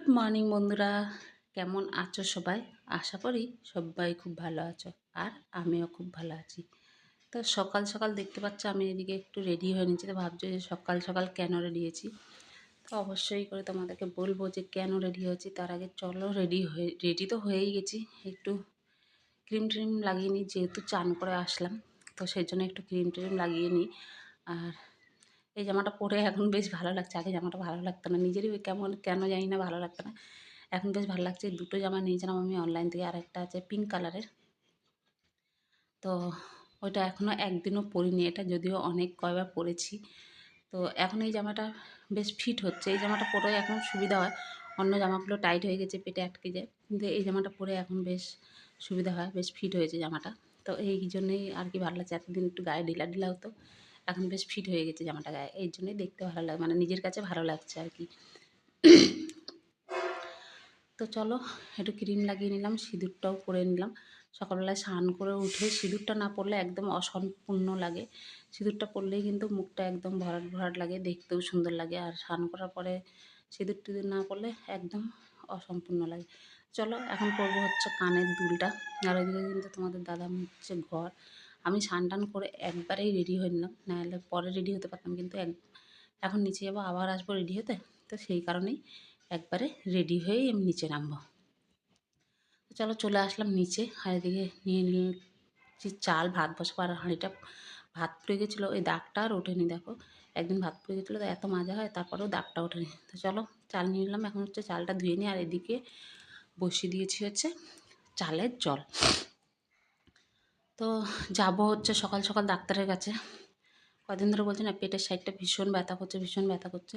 Good morning বন্ধুরা। কেমন আছো সবাই? আশা করি সবাই খুব ভালো আছো আর আমিও খুব ভালো আছি। তো সকাল সকাল দেখতে পাচ্ছ আমি এদিকে একটু রেডি হয়ে নিচ্ছি তো ভাবছ যে সকাল সকাল কেন রেডি হয়েছি? তো অবশ্যই করে তোমাদেরকে বলব যে কেন রেডি হয়েছি? তার আগে চলো রেডি হয়ে রেডি তো হয়েই গেছি। একটু ক্রিম ট্রিম লাগিয়ে নিই, যেহেতু চান করে আসলাম। তো সেই জন্য একটু ক্রিম ট্রিম লাগিয়ে নিই। আর এই জামাটা পরে এখন বেশ ভালো লাগছে। আগে জামাটা ভালো লাগতো না। নিজেরই কেমন, কেন জানি না ভালো লাগতো না। এখন বেশ ভালো লাগছে। দুটো জামা নিয়েছিলাম আমি অনলাইন থেকে। আর একটা আছে পিঙ্ক কালারের তো ওইটা এখনও একদিনও পরিনি। এটা যদিও অনেক কয়বার পরেছি। তো এখন এই জামাটা বেশ ফিট হচ্ছে। এই জামাটা পরে এখন সুবিধা হয়। অন্য জামাগুলো টাইট হয়ে গেছে, পেটে আটকে যায়। কিন্তু এই জামাটা পরে এখন বেশ সুবিধা হয়, বেশ ফিট হয়েছে জামাটা। তো এই জন্যই আর কি ভালো লাগছে। এতদিন একটু গায়ে ঢিলা ঢিলা হতো। এখন বেশ ফিট হয়ে গেছে জামাটা গায়ে। এই জন্যই দেখতে ভালো লাগে মানে নিজের কাছে ভালো লাগছে আর কি। তো চলো, একটু ক্রিম লাগিয়ে নিলাম, সিঁদুরটাও পরে নিলাম। সকালবেলায় স্নান করে উঠে সিঁদুরটা না পরলে একদম অসম্পূর্ণ লাগে। সিঁদুরটা পরলেই কিন্তু মুখটা একদম ভরাট ভরাট লাগে, দেখতেও সুন্দর লাগে। আর স্নান করার পরে সিঁদুর টিঁদুর না পরলে একদম অসম্পূর্ণ লাগে। চলো, এখন করব হচ্ছে কানের দুলটা। আর ওইদিকে কিন্তু তোমাদের দাদা হচ্ছে ঘর। আমি স্নান টান করে একবারেই রেডি হয়ে নিলাম। নাহলে পরে রেডি হতে পারতাম, কিন্তু এক এখন নিচে যাব, আবার আসব রেডি হতে। তো সেই কারণেই একবারে রেডি হয়েই আমি নিচে নামবো। তো চলো চলে আসলাম নিচে। আর এদিকে নিয়ে নিচ্ছি চাল, ভাত বসবো। আর হাঁড়িটা ভাত পুড়ে গেছিল, ওই দাগটা আর ওঠেনি, দেখো। একদিন ভাত পুড়ে গেছিল, তো এত মাজা হয়, তারপরেও দাগটা ওঠেনি। তো চলো চাল নিয়ে নিলাম, এখন হচ্ছে চালটা ধুয়ে নিই আর এদিকে বসিয়ে দিয়েছি হচ্ছে চালের জল। তো যাব হচ্ছে সকাল সকাল ডাক্তারের কাছে। কদিন ধরে বলছে না, পেটের সাইডটা ভীষণ ব্যথা করছে, ভীষণ ব্যথা করছে।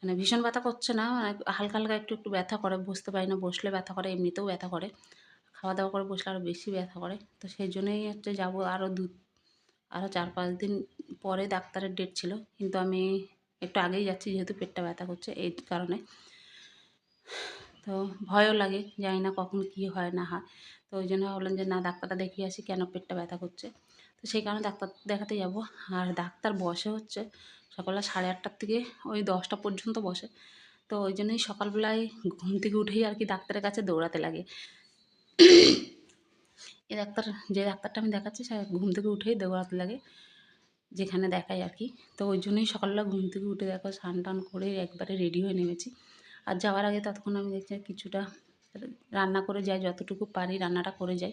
মানে ভীষণ ব্যথা করছে না মানে হালকা হালকা একটু একটু ব্যথা করে, বুঝতে পারি না, বসলে ব্যথা করে, এমনিতেও ব্যথা করে। খাওয়া দাওয়া করে বসলে আরও বেশি ব্যথা করে। তো সেই জন্যই হচ্ছে যাব আরও দু আরও চার পাঁচ দিন পরে ডাক্তারের ডেট ছিল। কিন্তু আমি একটু আগেই যাচ্ছি, যেহেতু পেটটা ব্যথা করছে, এই কারণে। তো ভয়ও লাগে, জানি না কখন কী হয় না হয়। তো ওই জন্য ভাবলাম যে, না, ডাক্তারটা দেখিয়ে আসি, কেন পেটটা ব্যথা করছে? তো সেই কারণে ডাক্তার দেখাতে যাব। আর ডাক্তার বসে হচ্ছে সকালবেলা সাড়ে আটটার থেকে ওই দশটা পর্যন্ত বসে। তো ওই জন্যই সকালবেলায় ঘুম থেকে উঠেই আর কি ডাক্তারের কাছে দৌড়াতে লাগে। এ ডাক্তার, যে ডাক্তারটা আমি দেখাচ্ছি, সে ঘুম থেকে উঠেই দৌড়াতে লাগে, যেখানে দেখাই আর কি। তো ওই জন্যই সকালবেলা ঘুম থেকে উঠে দেখো স্নান টান করে একবারে রেডি হয়ে নেমেছি। আর যাওয়ার আগে ততক্ষণ আমি দেখছি কিছুটা রান্না করে যাই, যতটুকু পারি রান্নাটা করে যাই।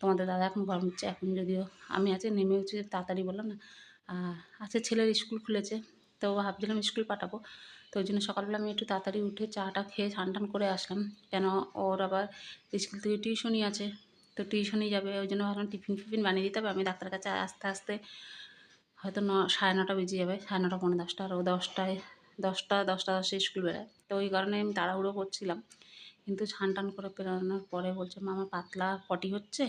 তোমাদের দাদা এখন গরম হচ্ছে এখন যদিও আমি আছে, নেমে হচ্ছে তাড়াতাড়ি বললাম না আছে ছেলের স্কুল খুলেছে, তো ভাবছিলাম স্কুল পাঠাবো, তো ওই জন্য সকালবেলা আমি একটু তাড়াতাড়ি উঠে চাটা খেয়ে টান করে আসলাম। কেন ওর আবার স্কুল থেকে টিউশনই আছে, তো টিউশনই যাবে, ওই জন্য ভাবলাম টিফিন ফিফিন বানিয়ে দিতে হবে, আমি ডাক্তারের কাছে আস্তে আস্তে হয়তো ন, সাড়ে নটা বেজে যাবে, সাড়ে নটা পনেরো দশটা, আর ও দশটায়, দশটা দশটা দশে স্কুল বেরোয়, তো ওই কারণে আমি তাড়াহুড়ো করছিলাম। কিন্তু ছান টান করে পেরানোর পরে বলছে মা আমার পাতলা পটি হচ্ছে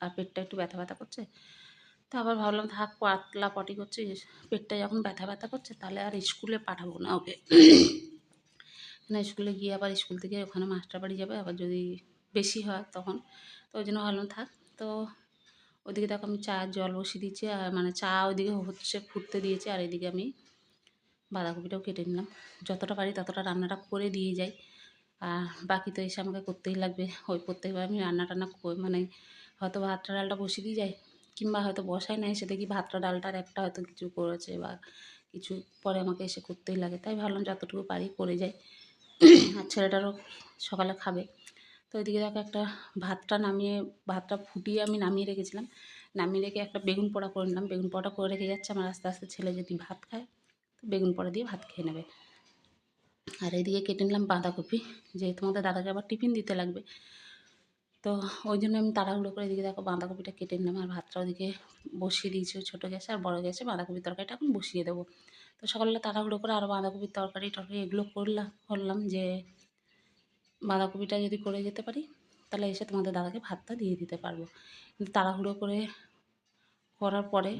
আর পেটটা একটু ব্যথা ব্যথা করছে। তো আবার ভাবলাম, থাক, পাতলা পটি করছে, পেটটা যখন ব্যথা ব্যথা করছে তাহলে আর স্কুলে পাঠাবো না ওকে। না স্কুলে গিয়ে আবার স্কুল থেকে ওখানে মাস্টার বাড়ি যাবে, আবার যদি বেশি হয় তখন। তো ওই জন্য ভাবলাম, থাক, তো ওদিকে দেখো আমি চা, জল বসিয়ে দিয়েছি আর মানে চা ওইদিকে হচ্ছে ফুটতে দিয়েছি আর এদিকে আমি বাঁধাকপিটাও কেটে নিলাম। যতটা পারি ততটা রান্নাটা করে দিয়ে যাই। বাকি তো এসে আমাকে করতেই লাগবে। ওই প্রত্যেকবার আমি রান্না টান্না মানে হয়তো ভাতটা ডালটা বসিয়ে দিয়ে যাই, কিংবা হয়তো বসাই না, এসে দেখি ভাতটা ডালটার একটা হয়তো কিছু করেছে বা কিছু পরে আমাকে এসে করতেই লাগে। তাই ভাবলাম যতটুকু পারি করে যাই। আর ছেলেটারও সকালে খাবে। তো ওইদিকে দেখো একটা ভাতটা নামিয়ে, ভাতটা ফুটিয়ে আমি নামিয়ে রেখেছিলাম। নামিয়ে রেখে একটা বেগুন পোড়া করে নিলাম। বেগুন পোড়াটা করে রেখে যাচ্ছে, আমার আস্তে আস্তে ছেলে যদি ভাত খায়, তো বেগুন পোড়া দিয়ে ভাত খেয়ে নেবে। আর এইদিকে কেটে নিলাম বাঁধাকপি, যেহেতু আমাদের দাদাকে আবার টিফিন দিতে লাগবে। তো ওই জন্য আমি তাড়াহুড়ো করে এদিকে দেখো বাঁধাকপিটা কেটে নিলাম আর ভাতটা ওদিকে বসিয়ে দিয়েছি ছোটো গ্যাসে আর বড়ো গ্যাসে বাঁধাকপির তরকারিটা এখন বসিয়ে দেবো। তো সকালবেলা তাড়াহুড়ো করে আরও বাঁধাকপির তরকারি টরকারি এগুলো করলাম করলাম যে বাঁধাকপিটা যদি করে যেতে পারি, তাহলে এসে তোমাদের দাদাকে ভাতটা দিয়ে দিতে পারব। কিন্তু তাড়াহুড়ো করে করার পরে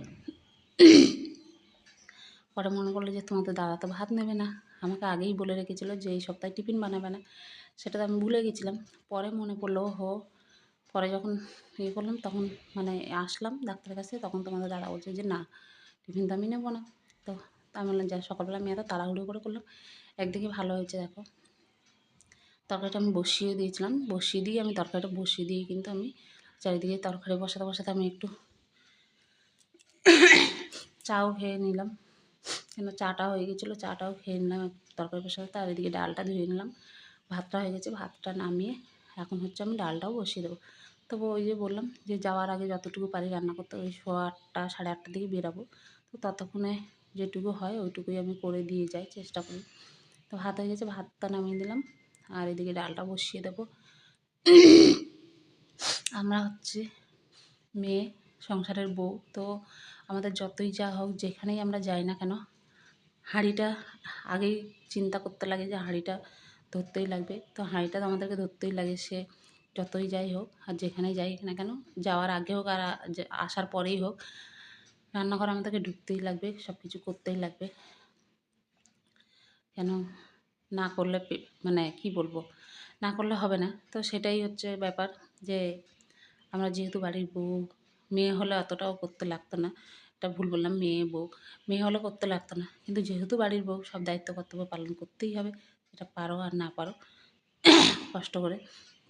পরে মনে করল যে তোমাদের দাদা তো ভাত নেবে না। আমাকে আগেই বলে রেখেছিলো যে এই সপ্তাহে টিফিন বানাবে না। সেটা তো আমি ভুলে গেছিলাম। পরে মনে পড়ল হো পরে যখন ইয়ে করলাম, তখন মানে আসলাম ডাক্তারের কাছে, তখন তোমাদের দাদা বলছে যে, না, টিফিন তো আমি নেব না। তো আমি বললাম, যা, সকালবেলা আমি এত তাড়াহুড়ো করে করলাম, একদিকে ভালো হয়েছে, দেখো। তরকারিটা আমি বসিয়ে দিয়েছিলাম। বসিয়ে দিয়ে আমি তরকারিটা বসিয়ে দিয়ে কিন্তু আমি চারিদিকে তরকারি বসাতে বসাতে আমি একটু চাও খেয়ে নিলাম। কেন চাটা হয়ে গেছিল, চাটাও খেয়ে নিলাম, তরকারি বসাতে আর এদিকে ডালটা ধুয়ে নিলাম, ভাতটা হয়ে গেছে, ভাতটা নামিয়ে এখন হচ্ছে আমি ডালটাও বসিয়ে দেবো। তবু ওই যে বললাম যে যাওয়ার আগে যতটুকু পারি রান্না করতে ওই সোয়া আটটা সাড়ে আটটার দিকে বেরাবো। তো ততক্ষণে যেটুকু হয় ওইটুকুই আমি করে দিয়ে যাই, চেষ্টা করি। তো ভাত হয়ে গেছে, ভাতটা নামিয়ে দিলাম। আর এদিকে ডালটা বসিয়ে দেবো। আমরা হচ্ছে মেয়ে, সংসারের বউ। তো আমাদের যতই যা হোক, যেখানেই আমরা যাই না কেন হাঁড়িটা আগেই চিন্তা করতে লাগে যে হাঁড়িটা ধরতেই লাগবে। তো হাঁড়িটা তো আমাদেরকে ধরতেই লাগে, সে যতই যাই হোক আর যেখানেই যাই না কেন, যাওয়ার আগে হোক আর আসার পরেই হোক, রান্নাঘর আমাদেরকে ঢুকতেই লাগবে সব কিছু করতেই লাগবে। কেন না করলে মানে কি বলব, না করলে হবে না। তো সেটাই হচ্ছে ব্যাপার যে, আমরা যেহেতু বাড়ির বউ, মেয়ে হলে অতটাও করতে লাগতো না। এটা ভুল বললাম, মেয়ে বউ। মেয়ে হলে করতে লাগতো না। কিন্তু যেহেতু বাড়ির বউ, সব দায়িত্ব কর্তব্য পালন করতেই হবে। এটা পারো আর না পারো, কষ্ট করে।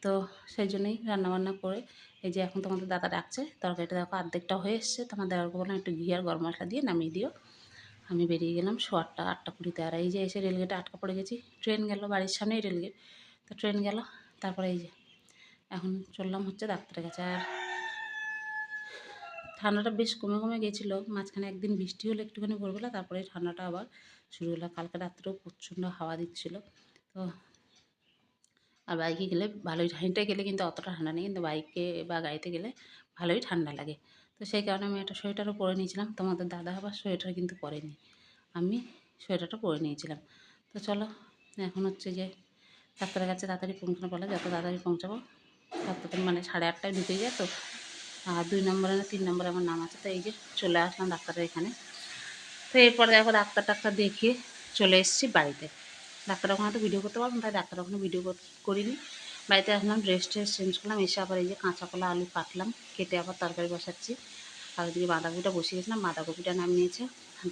তো সেই জন্যই রান্নাবান্না করে, এই যে এখন তোমাদের দাদা ডাকছে, তরকারিটা দেখো অর্ধেকটা হয়ে এসছে। তোমার দাদাকে বললাম একটু ঘি আর গরম মশলা দিয়ে নামিয়ে দিও। আমি বেরিয়ে গেলাম শো আটটা আটটা কুড়িতে। আর এই যে এসে রেলগেটে আটকা পড়ে গেছি। ট্রেন গেল বাড়ির সামনেই রেলগেট তো ট্রেন গেল, তারপরে এই যে, এখন চললাম হচ্ছে ডাক্তারের কাছে। আর ঠান্ডাটা বেশ কমে কমে গেছিল, মাঝখানে একদিন বৃষ্টি হলো একটুখানি ভোরবেলা, তারপরে ঠান্ডাটা আবার শুরু হলো। কালকে রাত্রেও প্রচণ্ড হাওয়া দিচ্ছিল। তো আর বাইকে গেলে ভালোই হেঁটে গেলে কিন্তু অতটা ঠান্ডা নেই, কিন্তু বাইকে বা গাড়িতে গেলে ভালোই ঠান্ডা লাগে। তো সেই কারণে আমি একটা সোয়েটারও পরে নিয়েছিলাম, তোমাদের দাদা আবার সোয়েটার কিন্তু পরেনি, আমি সোয়েটারটা পরে নিয়েছিলাম। তো চলো, এখন হচ্ছে যে ডাক্তারের কাছে তাড়াতাড়ি পৌঁছানো বলে যত তাড়াতাড়ি পৌঁছাবো তত মানে সাড়ে আটটায় ঢুকে যায় তো আর দুই নম্বরে না, তিন নম্বরে আমার নাম আছে, তো এই যে চলে আসলাম ডাক্তারের এখানে। তো এরপর দেখো ডাক্তার টাক্তার দেখিয়ে চলে এসেছি বাড়িতে। ডাক্তার ওখানে তো ভিডিও করতে পারব তাই ডাক্তার ওখানে ভিডিও করিনি। বাড়িতে আসলাম ড্রেস ট্রেস চেঞ্জ করলাম, এসে আবার এই যে কাঁচা কলা, আলু কাটলাম কেটে আবার তরকারি বসাচ্ছি। আর ওদিকে বাঁধাকপিটা বসে গেছিলাম, বাঁধাকপিটা নামিয়েছে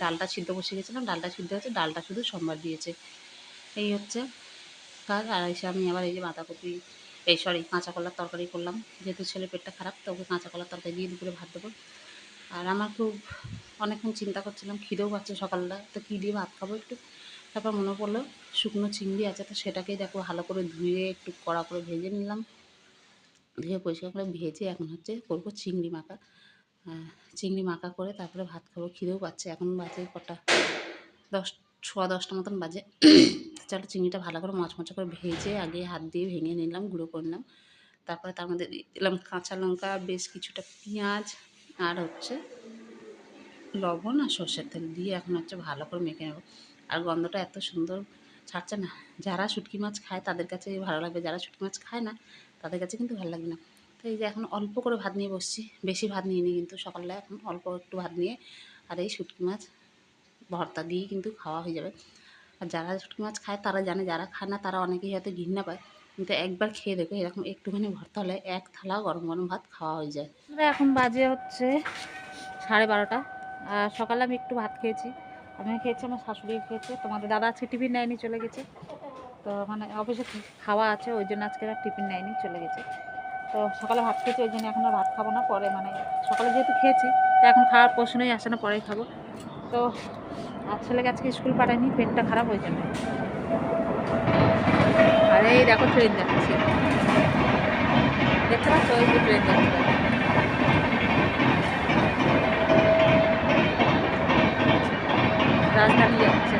ডালটা সিদ্ধ বসে গেছিলাম, ডালটা সিদ্ধ হয়েছে, ডালটা শুধু সোমবার দিয়েছে। এই হচ্ছে কাজ, আর এসে আমি আবার এই যে বাঁধাকপি এই সরি, কাঁচা কলার তরকারি করলাম। যেহেতু ছেলে পেটটা খারাপ, তো ওকে কাঁচা কলার তরকারি দিয়ে দুপুরে ভাত দেবো। আর আমার খুব অনেকক্ষণ চিন্তা করছিলাম, খিদেও পাচ্ছে সকালটা তো কী দিয়ে ভাত খাব একটু? তারপর মনে পড়ল, শুকনো চিংড়ি আছে, তো সেটাকেই দেখো ভালো করে ধুয়ে একটু কড়া করে ভেজে নিলাম। ধুয়ে পরিষ্কার করে ভেজে এখন হচ্ছে করব চিংড়ি মাখা। চিংড়ি মাখা করে তারপরে ভাত খাব, খিদেও পাচ্ছে। এখন বাজে কটা, দশ, সোয়া দশটা মতন বাজে। চলো চিংড়িটা ভালো করে মাছ মচমচে করে ভেজে আগে হাত দিয়ে ভেঙে নিলাম, গুঁড়ো করে নিলাম তারপরে তার মধ্যে দিলাম কাঁচা লঙ্কা, বেশ কিছুটা পেঁয়াজ আর হচ্ছে লবণ আর সর্ষের তেল দিয়ে এখন হচ্ছে ভালো করে মেখে নেব। আর গন্ধটা এত সুন্দর ছাড়ছে না। যারা শুটকি মাছ খায় তাদের কাছে ভালো লাগবে, যারা শুটকি মাছ খায় না তাদের কাছে কিন্তু ভালো লাগবে না। তো এই যে এখন অল্প করে ভাত নিয়ে বসছি, বেশি ভাত নিয়ে নিই কিন্তু সকালবেলা এখন অল্প একটু ভাত নিয়ে আর এই শুটকি মাছ ভর্তা দিয়েই কিন্তু খাওয়া হয়ে যাবে। আর যারা শুটকি মাছ খায় তারা জানে, যারা খায় না তারা অনেকেই হয়তো ঘৃণা পায়। কিন্তু একবার খেয়ে দেখো, এরকম একটুখানি ভর্তা হলে এক থালা গরম গরম ভাত খাওয়া হয়ে যায়। এখন বাজে হচ্ছে সাড়ে বারোটা। আর সকালে আমি একটু ভাত খেয়েছি। আমি খেয়েছি, আমার শাশুড়ি খেয়েছে। তোমাদের দাদা আজকে টিফিন নেয়নি, চলে গেছে। তো মানে অফিসে খাওয়া আছে, ওই জন্য আজকে আর টিফিন নেয়নি, চলে গেছে। তো সকালে ভাত খেয়েছি, ওই জন্য এখন আর ভাত খাব না। পরে মানে সকালে যেহেতু খেয়েছি, তো এখন খাওয়ার প্রশ্নই আসে না, পরেই খাব। তো আর ছেলেকে আজকে স্কুল পাঠায়নি, পেটটা খারাপ হয়ে যাবে। আর এই দেখো ট্রেন যাচ্ছে দেখতে পাচ্ছ? ওই যে ট্রেন যাচ্ছে রাজধানী যাচ্ছে।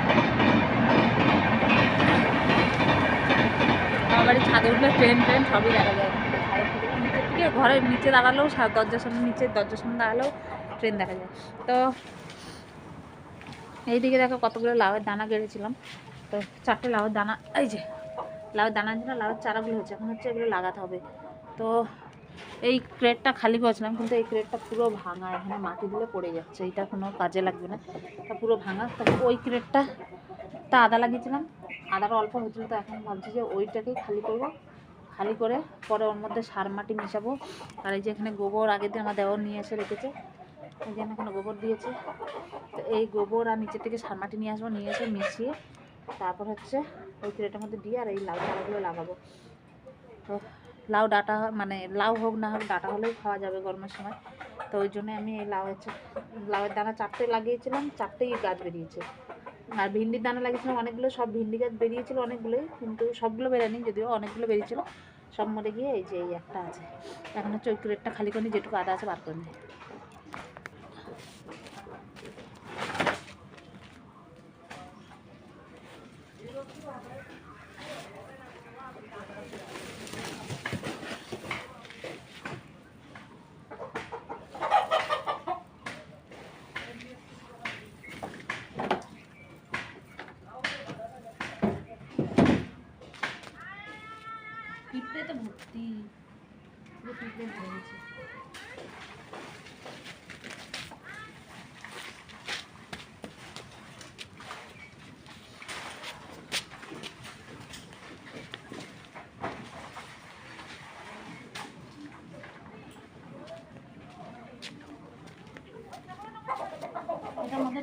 আমার বাড়ির ছাদে উঠলে ট্রেন ট্রেন সবই দেখা যায়। ঘরের নিচে দাঁড়ালেও, দরজার সামনে নিচে দরজার সামনে দাঁড়ালেও ট্রেন দেখা যায়। তো এইদিকে দেখো কতগুলো লাউয়ের দানা গেড়েছিলাম। তো চারটে লাউয়ের দানা, এই যে, লাউয়ের দানা ছিল লাউয়ের চারাগুলো হচ্ছে, এখন হচ্ছে এগুলো লাগাতে হবে। তো এই ক্রেটটা খালি করেছিলাম কিন্তু এই ক্রেটটা পুরো ভাঙা, এখানে মাটি দিলে পড়ে যাচ্ছে, এটা কোনো কাজে লাগবে না। এটা পুরো ভাঙা, তো ওই ক্রেটটা, তা আদা লাগিয়েছিলাম আদাটা অল্প হয়েছিল, তো এখন ভাবছি যে ওইটাকেই খালি করব। খালি করে পরে ওর মধ্যে সার মাটি মিশাবো। আর এই যে এখানে গোবর আগে দিয়ে আমার দেওয়ার নিয়ে এসে রেখেছে এই যে এখানে গোবর দিয়েছে। তো এই গোবর আর নিচে থেকে সার মাটি নিয়ে আসব, নিয়ে এসে মিশিয়ে তারপর হচ্ছে ওই ক্রেটের মধ্যে দিয়ে আর এই লাউ ডাঁটাগুলো লাগাবো। তো লাউ ডাঁটা মানে লাউ হোক না হোক, ডাঁটা হলেও খাওয়া যাবে গরমের সময়। তো ওই জন্য আমি এই লাউ হচ্ছে, লাউয়ের দানা চারটে লাগিয়েছিলাম, চারটেই গাছ বেরিয়েছে। আর ভিন্ডির দানা লাগিয়েছিলাম, অনেকগুলো সব ভিন্ডি গাছ বেরিয়েছিল অনেকগুলোই, কিন্তু সবগুলো বেরোয়নি, যদিও অনেকগুলো বেরিয়েছিল। সব মরে গিয়ে এই যে এই একটা আছে। এখন হচ্ছে ওই প্লেটটা খালি করে যেটুকু আদা আছে বার করে নিই। ভর্তি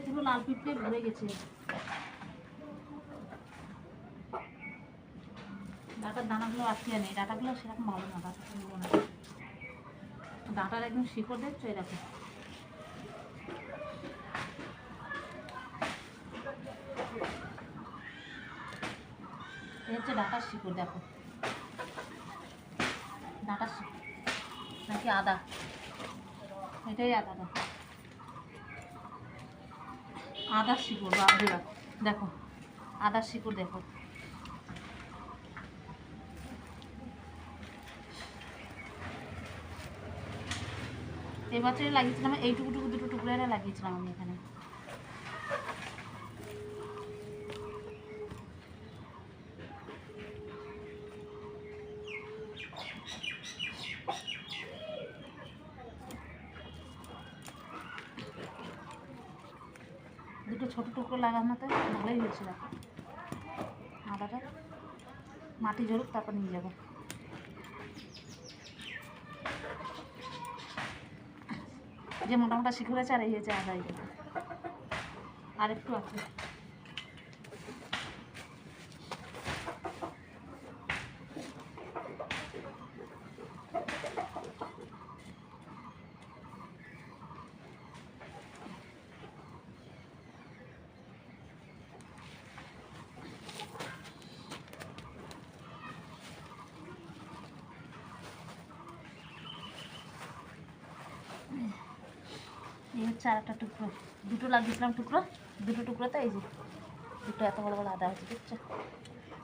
পুরো লাল পিঁপড়ে ভরে গেছে। ডাটার দানাগুলো আটকে নেই, ডাটাগুলো সেরকম ভালো না, ডাটা তুলবো না। ডাটার একদম শিকড় দেখছ এরকম হচ্ছে ডাটার শিকড়, দেখো। ডাটার শিকড়, নাকি আদা? এটাই আদা, দেখো। আদার শিকড় বাবুরা দেখো, আদার শিকড় দেখো। এবছরে লাগিয়েছিলাম, এইটুকু টুকু দুটো টুকরো লাগিয়েছিলাম আমি এখানে। দুটো ছোট টুকরো লাগানোতে ভালোই হয়েছিল। আদাটা মাটি ঝরুক, তারপর নিয়ে যাব। যে মোটামুটি শিখুরে আর এই হয়েছে আদা আর একটু আছে। এই হচ্ছে আর একটা টুকরো, দুটো লাগিয়েছিলাম টুকরো, দুটো টুকরোতে এই যে দুটো এত বড় বড় আদা হয়েছে বুঝছ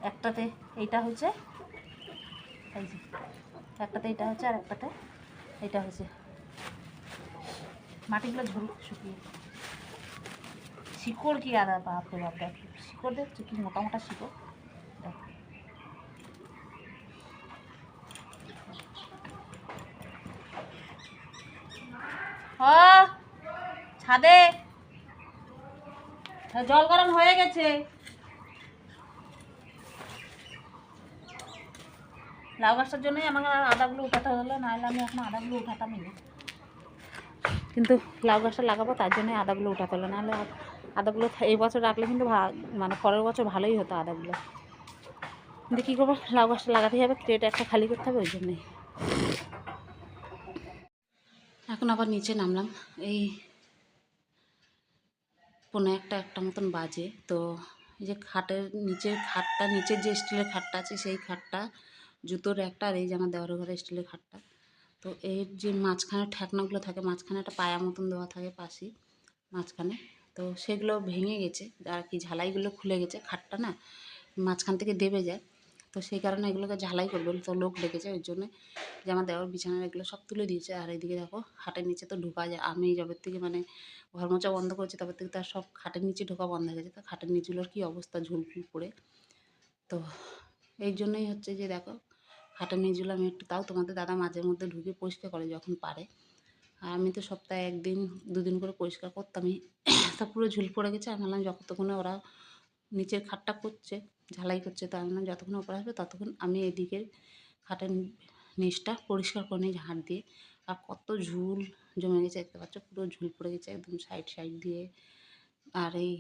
একটাতে এইটা হচ্ছে এই যে, একটাতে এইটা হচ্ছে আর একটাতে এইটা হয়েছে। মাটিগুলো ঝরুক শুকিয়ে। শিকড় কি আদা? বাপরে বাপ, দেখ, শিকড় দেখছ? কি মোটা মোটা শিকড়। দেখো। ছাদে। জল গরম হয়ে গেছে। লাউ গাছটার জন্যই আমার আদাগুলো উঠাতে হলো, নাহলে আমি এখন আদাগুলো উঠাতামই না। কিন্তু লাউ গাছটা লাগাবো, তার জন্যই আদাগুলো উঠাতে হলো, নাহলে আদাগুলো এই বছর রাখলে কিন্তু মানে পরের বছর ভালোই হতো আদাগুলো। কিন্তু কী করব, লাউ গাছটা লাগাতেই হবে, ক্রেট একটা খালি করতে হবে, ওই জন্যই। এখন আবার নিচে নামলাম, এই পনেরো একটা একটা মতন বাজে। তো এই যে খাটের নিচের খাটটা, নিচের যে স্টিলের খাটটা আছে, সেই খাটটা, জুতোর একটা আর এই যে আমার দেওয়ার ঘরে স্টিলের খাটটা। তো এর যে মাঝখানে ঠেকনাগুলো থাকে, মাঝখানে একটা পায়া মতন দেওয়া থাকে পাশি, মাঝখানে। তো সেগুলো ভেঙে গেছে, আর কি ঝালাইগুলো খুলে গেছে, খাটটা না মাঝখান থেকে দেবে যায়। তো সেই কারণে এগুলোকে ঝালাই করবে তো লোক ডেকেছে, ওই জন্য যে আমার দেওয়ার বিছানার এগুলো সব তুলে দিয়েছে। আর এইদিকে দেখো, খাটের নিচে তো ঢোকা যায়। আমি যবের থেকে মানে ঘর মোছা বন্ধ করেছি তবে থেকে তার সব খাটের নিচে ঢোকা বন্ধ হয়ে গেছে। তো খাটের নিচগুলোর কী অবস্থা? ঝুলফুল পড়ে। তো এই জন্যই হচ্ছে যে দেখো, খাটের নিচগুলো আমি একটু, তাও তোমাদের দাদা মাঝে মধ্যে ঢুকে পরিষ্কার করে যখন পারে। আর আমি তো সপ্তাহে একদিন, দুদিন করে পরিষ্কার করতামই। তা পুরো ঝুল পড়ে গেছে। আমি ভাবলাম যতক্ষণে ওরা নিচের খাটটা করছে ঝালাই করছে তো আমি ভাবলাম যতক্ষণ ওপরে আসবে ততক্ষণ আমি এদিকে খাটের নিচটা পরিষ্কার করে নিই ঝাঁট দিয়ে। আর কত ঝুল জমে গেছে, দেখতে পাচ্ছ? পুরো ঝুল পড়ে গেছে একদম সাইড সাইড দিয়ে। আর এই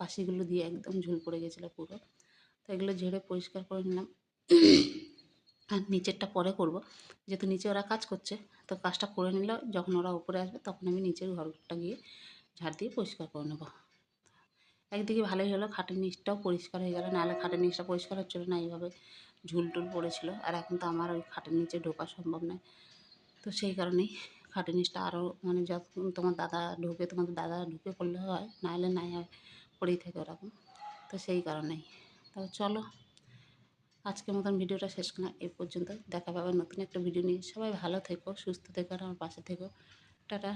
পাশিগুলো দিয়ে একদম ঝুল পড়ে গেছিল পুরো। তো এগুলো ঝেড়ে পরিষ্কার করে নিলাম। আর নিচেরটা পরে করব। যেহেতু নিচে ওরা কাজ করছে, তো কাজটা করে নিলে। যখন ওরা উপরে আসবে তখন আমি নিচের ঘরটা গিয়ে ঝাড় দিয়ে পরিষ্কার করে নেব। একদিকে ভালোই হলো, খাটের নিচটাও পরিষ্কার হয়ে গেল, নাহলে খাটের নিচটা পরিষ্কার হচ্ছিল না, এইভাবে ঝুল টুল পড়েছিল। আর এখন তো আমার ওই খাটের নিচে ঢোকা সম্ভব নয়। তো সেই কারণেই খাটের নিচটা আরও মানে যখন তোমার দাদা ঢুকে, তোমাদের দাদা ঢুকে পড়লে হয়, নাহলে নাই হয় পড়েই থাকে ওরকম। তো সেই কারণেই। তো চলো, আজকের মতন ভিডিওটা শেষ করলাম এ পর্যন্ত। দেখা পাবে নতুন একটা ভিডিও নিয়ে। সবাই ভালো থেকো, সুস্থ থেকো, আর আমার পাশে থেকো। টাটা।